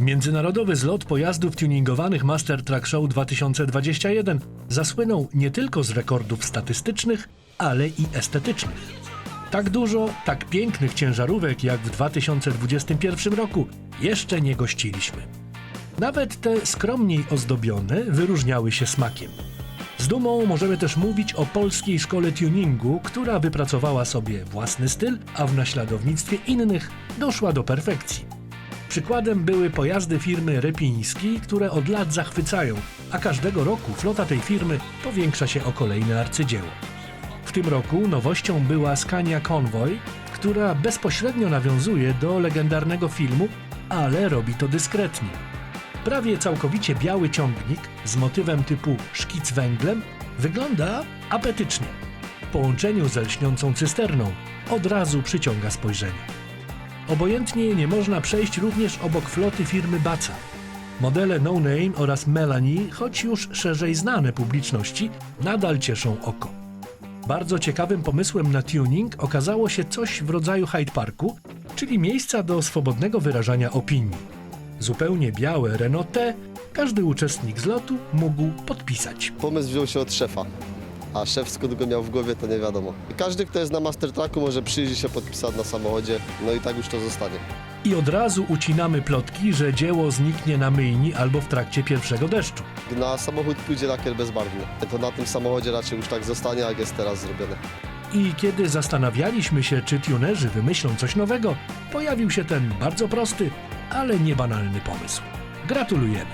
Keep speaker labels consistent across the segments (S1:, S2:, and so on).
S1: Międzynarodowy zlot pojazdów tuningowanych Master Truck Show 2021 zasłynął nie tylko z rekordów statystycznych, ale i estetycznych. Tak dużo, tak pięknych ciężarówek jak w 2021 roku jeszcze nie gościliśmy. Nawet te skromniej ozdobione wyróżniały się smakiem. Z dumą możemy też mówić o polskiej szkole tuningu, która wypracowała sobie własny styl, a w naśladownictwie innych doszła do perfekcji. Przykładem były pojazdy firmy Repiński, które od lat zachwycają, a każdego roku flota tej firmy powiększa się o kolejne arcydzieło. W tym roku nowością była Scania Convoy, która bezpośrednio nawiązuje do legendarnego filmu, ale robi to dyskretnie. Prawie całkowicie biały ciągnik z motywem typu szkic węglem wygląda apetycznie. W połączeniu ze lśniącą cysterną od razu przyciąga spojrzenie. Obojętnie nie można przejść również obok floty firmy Baca. Modele No Name oraz Melanie, choć już szerzej znane publiczności, nadal cieszą oko. Bardzo ciekawym pomysłem na tuning okazało się coś w rodzaju Hyde Parku, czyli miejsca do swobodnego wyrażania opinii. Zupełnie białe Renault T każdy uczestnik zlotu mógł podpisać.
S2: Pomysł wziął się od szefa, a szef skąd go miał w głowie, to nie wiadomo. Każdy, kto jest na Master Trucku, może przyjść i się podpisać na samochodzie, no i tak już to zostanie.
S1: I od razu ucinamy plotki, że dzieło zniknie na myjni albo w trakcie pierwszego deszczu.
S2: Na samochód pójdzie lakier bezbarwny. To na tym samochodzie raczej już tak zostanie, jak jest teraz zrobione.
S1: I kiedy zastanawialiśmy się, czy tunerzy wymyślą coś nowego, pojawił się ten bardzo prosty, ale niebanalny pomysł. Gratulujemy!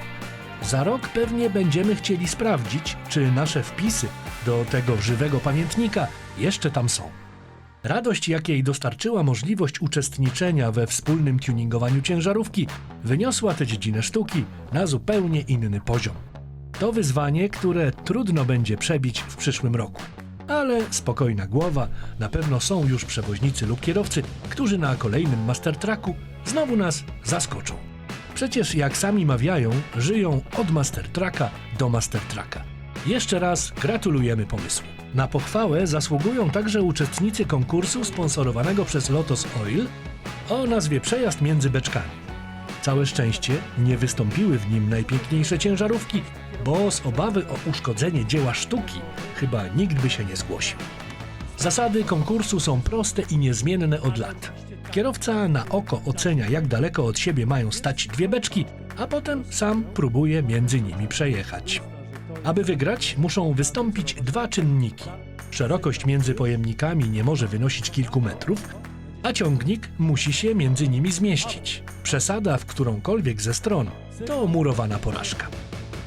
S1: Za rok pewnie będziemy chcieli sprawdzić, czy nasze wpisy do tego żywego pamiętnika jeszcze tam są. Radość, jakiej dostarczyła możliwość uczestniczenia we wspólnym tuningowaniu ciężarówki, wyniosła tę dziedzinę sztuki na zupełnie inny poziom. To wyzwanie, które trudno będzie przebić w przyszłym roku. Ale spokojna głowa, na pewno są już przewoźnicy lub kierowcy, którzy na kolejnym Master Trucku znowu nas zaskoczą. Przecież jak sami mawiają, żyją od Master Trucka do Master Trucka. Jeszcze raz gratulujemy pomysłu. Na pochwałę zasługują także uczestnicy konkursu sponsorowanego przez Lotos Oil o nazwie Przejazd między beczkami. Całe szczęście nie wystąpiły w nim najpiękniejsze ciężarówki, bo z obawy o uszkodzenie dzieła sztuki chyba nikt by się nie zgłosił. Zasady konkursu są proste i niezmienne od lat. Kierowca na oko ocenia, jak daleko od siebie mają stać dwie beczki, a potem sam próbuje między nimi przejechać. Aby wygrać, muszą wystąpić dwa czynniki. Szerokość między pojemnikami nie może wynosić kilku metrów, a ciągnik musi się między nimi zmieścić. Przesada w którąkolwiek ze stron to murowana porażka.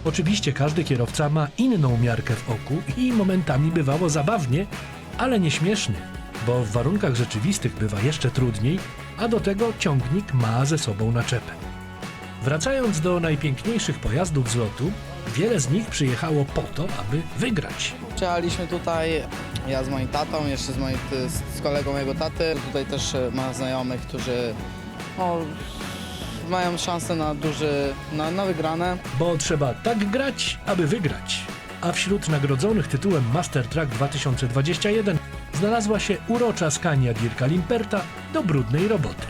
S1: Oczywiście każdy kierowca ma inną miarkę w oku i momentami bywało zabawnie, ale nieśmiesznie, bo w warunkach rzeczywistych bywa jeszcze trudniej, a do tego ciągnik ma ze sobą naczepę. Wracając do najpiękniejszych pojazdów z lotu, wiele z nich przyjechało po to, aby wygrać.
S3: Przyjechaliśmy tutaj, ja z moim tatą, jeszcze z, moim, z kolegą mojego taty. Tutaj też ma znajomych, którzy no, mają szansę na duży, na, na wygrane.
S1: Bo trzeba tak grać, aby wygrać. A wśród nagrodzonych tytułem Master Track 2021 znalazła się urocza Scania Dirka Limperta do brudnej roboty.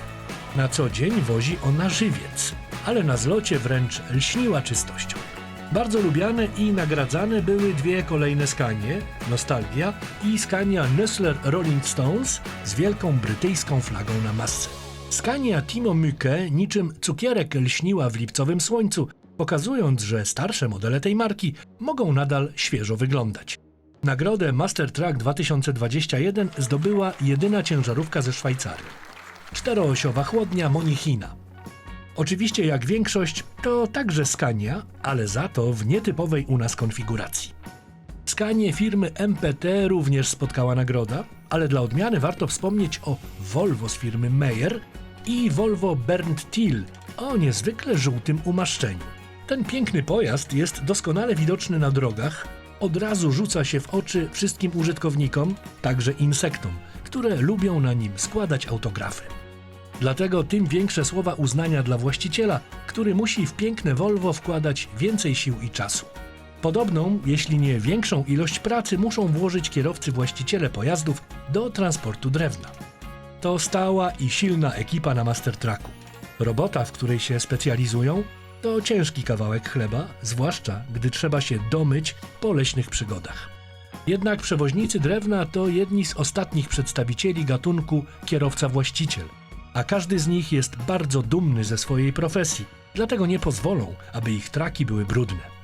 S1: Na co dzień wozi ona żywiec, ale na zlocie wręcz lśniła czystością. Bardzo lubiane i nagradzane były dwie kolejne Skanie, Nostalgia i Scania Nössler Rolling Stones z wielką brytyjską flagą na masce. Skania Timo Mücke niczym cukierek lśniła w lipcowym słońcu, pokazując, że starsze modele tej marki mogą nadal świeżo wyglądać. Nagrodę Master Truck 2021 zdobyła jedyna ciężarówka ze Szwajcarii. Czteroosiowa chłodnia Monichina. Oczywiście jak większość to także Scania, ale za to w nietypowej u nas konfiguracji. Skanie firmy MPT również spotkała nagroda, ale dla odmiany warto wspomnieć o Volvo z firmy Meyer i Volvo Bernd Till o niezwykle żółtym umaszczeniu. Ten piękny pojazd jest doskonale widoczny na drogach, od razu rzuca się w oczy wszystkim użytkownikom, także insektom, które lubią na nim składać autografy. Dlatego tym większe słowa uznania dla właściciela, który musi w piękne Volvo wkładać więcej sił i czasu. Podobną, jeśli nie większą ilość pracy muszą włożyć kierowcy właściciele pojazdów do transportu drewna. To stała i silna ekipa na Master Trucku. Robota, w której się specjalizują, to ciężki kawałek chleba, zwłaszcza gdy trzeba się domyć po leśnych przygodach. Jednak przewoźnicy drewna to jedni z ostatnich przedstawicieli gatunku kierowca-właściciel, a każdy z nich jest bardzo dumny ze swojej profesji, dlatego nie pozwolą, aby ich traki były brudne.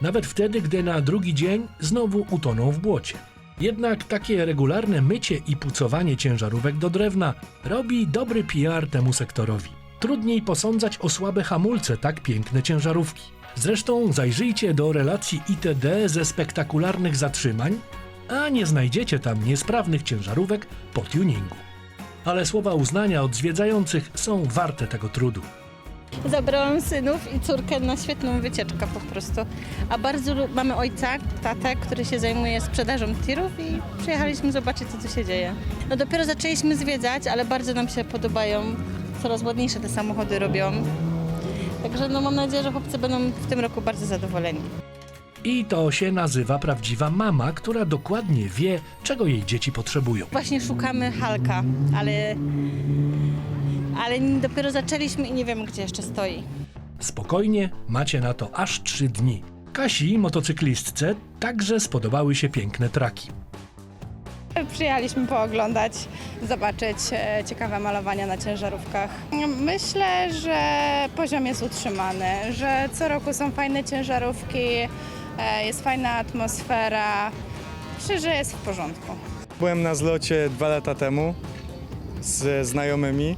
S1: Nawet wtedy, gdy na drugi dzień znowu utoną w błocie. Jednak takie regularne mycie i pucowanie ciężarówek do drewna robi dobry PR temu sektorowi. Trudniej posądzać o słabe hamulce tak piękne ciężarówki. Zresztą zajrzyjcie do relacji ITD ze spektakularnych zatrzymań, a nie znajdziecie tam niesprawnych ciężarówek po tuningu. Ale słowa uznania od zwiedzających są warte tego trudu.
S4: Zabrałam synów i córkę na świetną wycieczkę po prostu. A bardzo mamy ojca, tatę, który się zajmuje sprzedażą tirów i przyjechaliśmy zobaczyć, co tu się dzieje. No dopiero zaczęliśmy zwiedzać, ale bardzo nam się podobają. Coraz ładniejsze te samochody robią. Także no mam nadzieję, że chłopcy będą w tym roku bardzo zadowoleni.
S1: I to się nazywa prawdziwa mama, która dokładnie wie, czego jej dzieci potrzebują.
S4: Właśnie szukamy Halka, ale, ale dopiero zaczęliśmy i nie wiemy, gdzie jeszcze stoi.
S1: Spokojnie, macie na to aż trzy dni. Kasi, motocyklistce, także spodobały się piękne traki.
S5: Przyjechaliśmy pooglądać, zobaczyć e, ciekawe malowania na ciężarówkach. Myślę, że poziom jest utrzymany, że co roku są fajne ciężarówki, jest fajna atmosfera. Myślę, że jest w porządku.
S6: Byłem na zlocie dwa lata temu ze znajomymi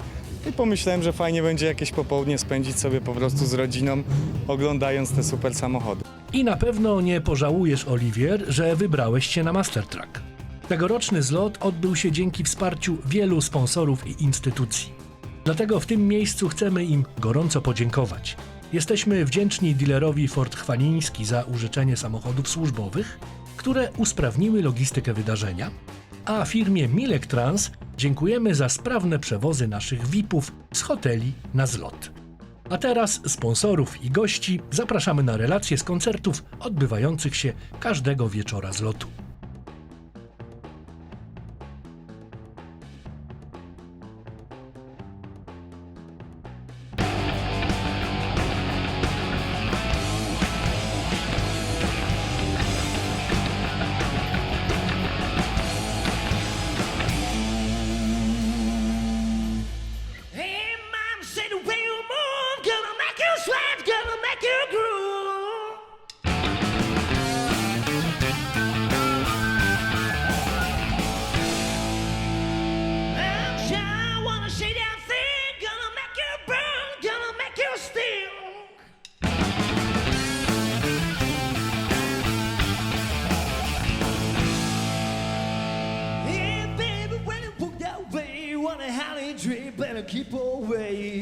S6: i pomyślałem, że fajnie będzie jakieś popołudnie spędzić sobie po prostu z rodziną, oglądając te super samochody.
S1: I na pewno nie pożałujesz, Oliwier, że wybrałeś się na Mastertrack. Tegoroczny zlot odbył się dzięki wsparciu wielu sponsorów i instytucji. Dlatego w tym miejscu chcemy im gorąco podziękować. Jesteśmy wdzięczni dealerowi Ford Chwaliński za użyczenie samochodów służbowych, które usprawniły logistykę wydarzenia, a firmie Milek Trans dziękujemy za sprawne przewozy naszych VIP-ów z hoteli na zlot. A teraz sponsorów i gości zapraszamy na relacje z koncertów odbywających się każdego wieczora zlotu.
S7: Hey, keep away.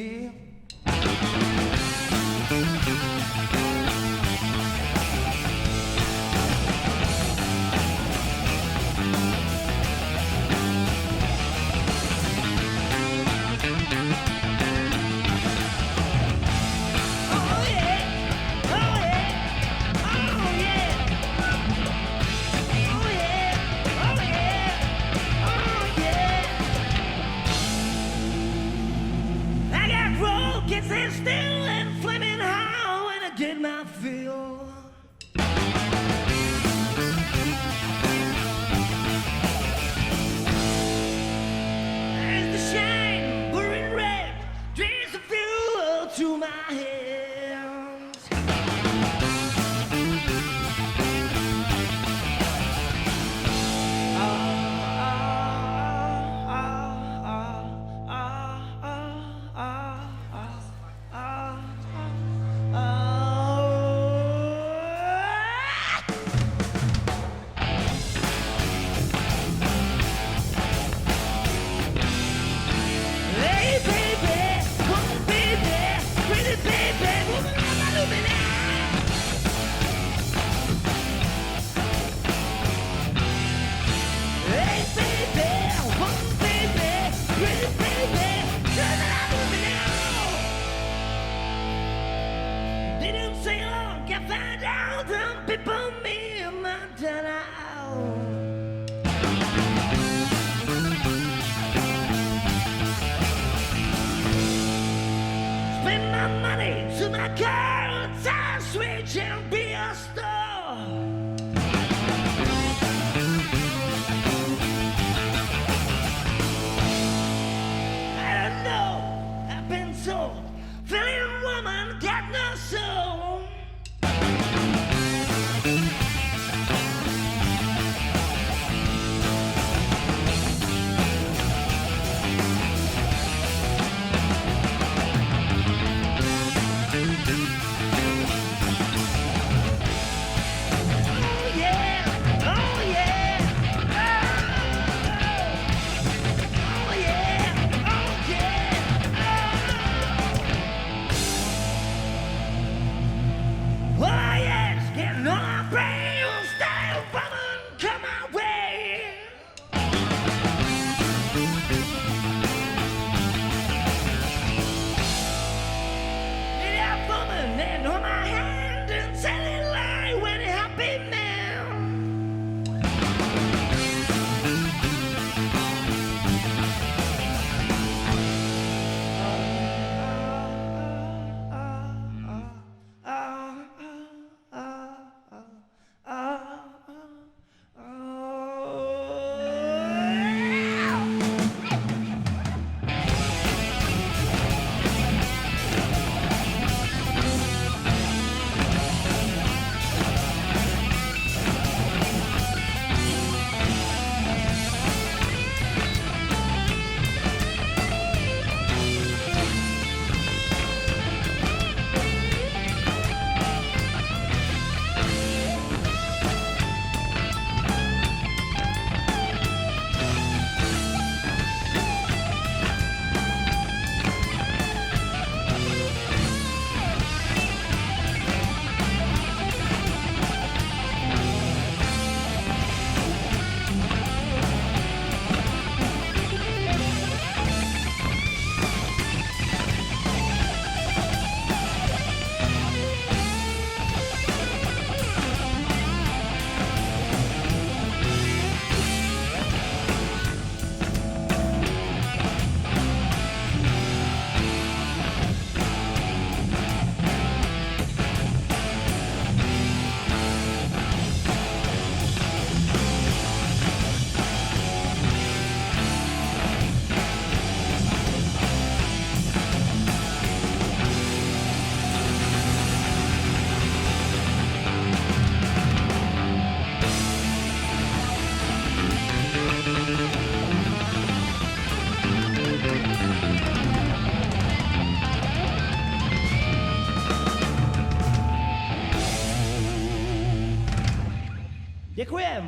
S7: Dziękuję.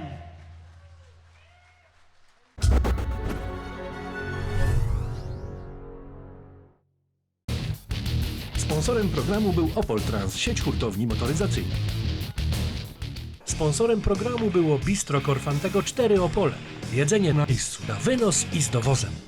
S1: Sponsorem programu był Opol Trans, sieć hurtowni motoryzacyjnych. Sponsorem programu było Bistro Korfantego 4 Opole. Jedzenie na miejscu, na wynos i z dowozem.